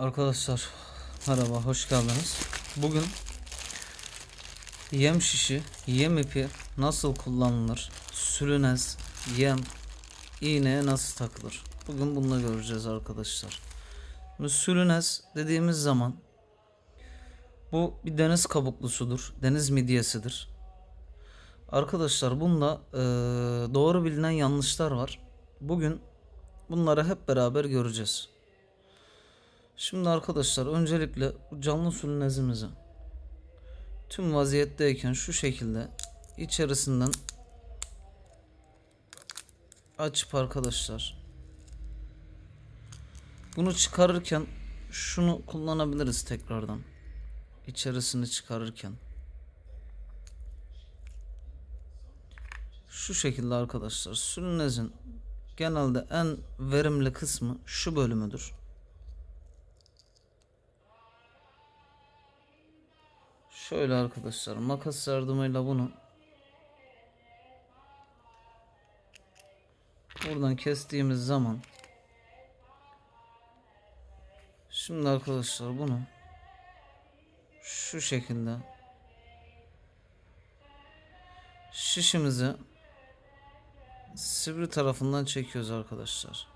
Arkadaşlar merhaba hoş geldiniz. Bugün yem şişi, yem ipi nasıl kullanılır? Sülünez, yem, iğneye nasıl takılır? Bugün bunu göreceğiz arkadaşlar. Şimdi dediğimiz zaman bu bir deniz kabuklusudur. Deniz midyesidir. Arkadaşlar bunda eee, doğru bilinen yanlışlar var. Bugün bunları hep beraber göreceğiz. Şimdi arkadaşlar öncelikle canlı sülünezimizi tüm vaziyetteyken şu şekilde içerisinden açıp arkadaşlar bunu çıkarırken şunu kullanabiliriz tekrardan içerisini çıkarırken şu şekilde arkadaşlar sülünezin genelde en verimli kısmı şu bölümüdür. Şöyle arkadaşlar makas yardımıyla bunu buradan kestiğimiz zaman şimdi arkadaşlar bunu şu şekilde şişimizi sivri tarafından çekiyoruz arkadaşlar.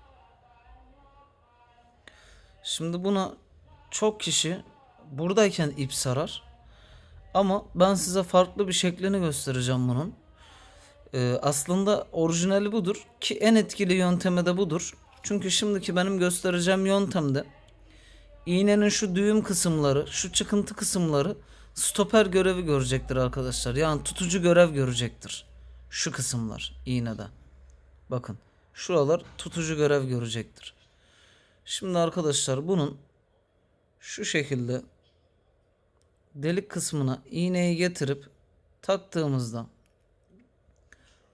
Şimdi buna çok kişi buradayken ip sarar. Ama ben size farklı bir şeklini göstereceğim bunun. Ee, aslında orijinali budur ki en etkili yöntemi de budur. Çünkü şimdiki benim göstereceğim yöntemde iğnenin şu düğüm kısımları, şu çıkıntı kısımları stoper görevi görecektir arkadaşlar. Yani tutucu görev görecektir. Şu kısımlar iğnede. Bakın şuralar tutucu görev görecektir. Şimdi arkadaşlar bunun şu şekilde delik kısmına iğneyi getirip taktığımızda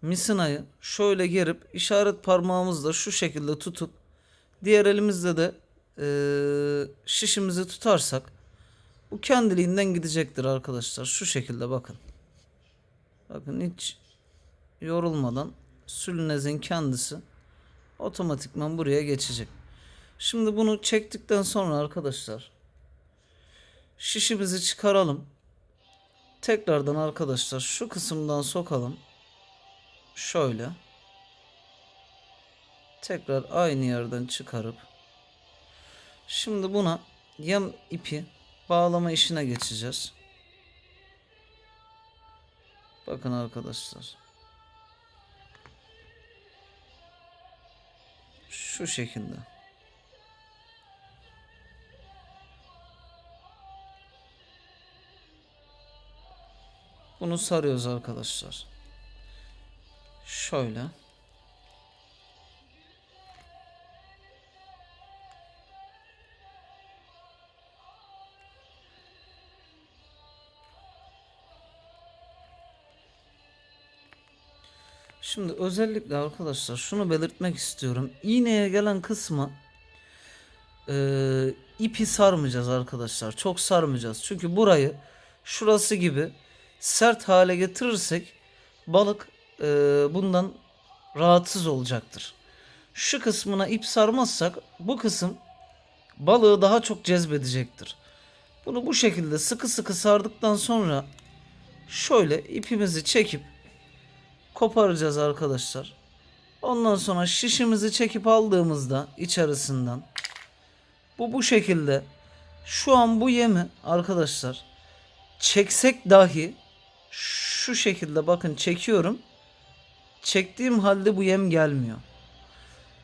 misinayı şöyle gerip işaret parmağımızla şu şekilde tutup diğer elimizle de eee, şişimizi tutarsak bu kendiliğinden gidecektir arkadaşlar. Şu şekilde bakın. Bakın hiç yorulmadan sülünezin kendisi otomatikman buraya geçecek. Şimdi bunu çektikten sonra arkadaşlar şişimizi çıkaralım. Tekrardan arkadaşlar şu kısımdan sokalım. Şöyle. Tekrar aynı yerden çıkarıp şimdi buna yem ipi bağlama işine geçeceğiz. Bakın arkadaşlar. Şu şekilde. Bunu sarıyoruz arkadaşlar. Şöyle. Şimdi özellikle arkadaşlar şunu belirtmek istiyorum. İğneye gelen kısmı eee, ipi sarmayacağız arkadaşlar. Çok sarmayacağız. Çünkü burayı şurası gibi sert hale getirirsek balık eee, bundan rahatsız olacaktır. Şu kısmına ip sarmazsak bu kısım balığı daha çok cezbedecektir. Bunu bu şekilde sıkı sıkı sardıktan sonra şöyle ipimizi çekip koparacağız arkadaşlar. Ondan sonra şişimizi çekip aldığımızda içerisinden bu bu şekilde şu an bu yemi arkadaşlar çeksek dahi şu şekilde bakın çekiyorum. Çektiğim halde bu yem gelmiyor.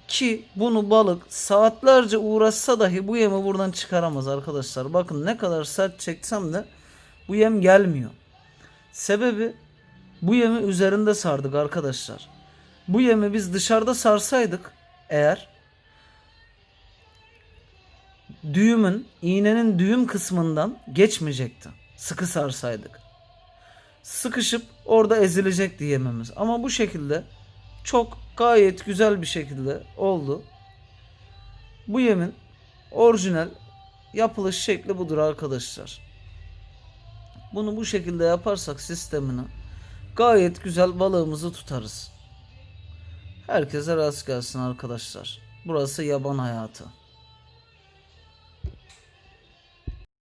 Ki bunu balık saatlerce uğraşsa dahi bu yemi buradan çıkaramaz arkadaşlar. Bakın ne kadar sert çeksem de bu yem gelmiyor. Sebebi bu yemi üzerinde sardık arkadaşlar. Bu yemi biz dışarıda sarsaydık eğer düğümün iğnenin düğüm kısmından geçmeyecekti. Sıkı sarsaydık. Sıkışıp orada ezilecekti yemimiz. Ama bu şekilde çok gayet güzel bir şekilde oldu. Bu yemin orijinal yapılış şekli budur arkadaşlar. Bunu bu şekilde yaparsak sistemini gayet güzel balığımızı tutarız. Herkese rast gelsin arkadaşlar. Burası yaban hayatı.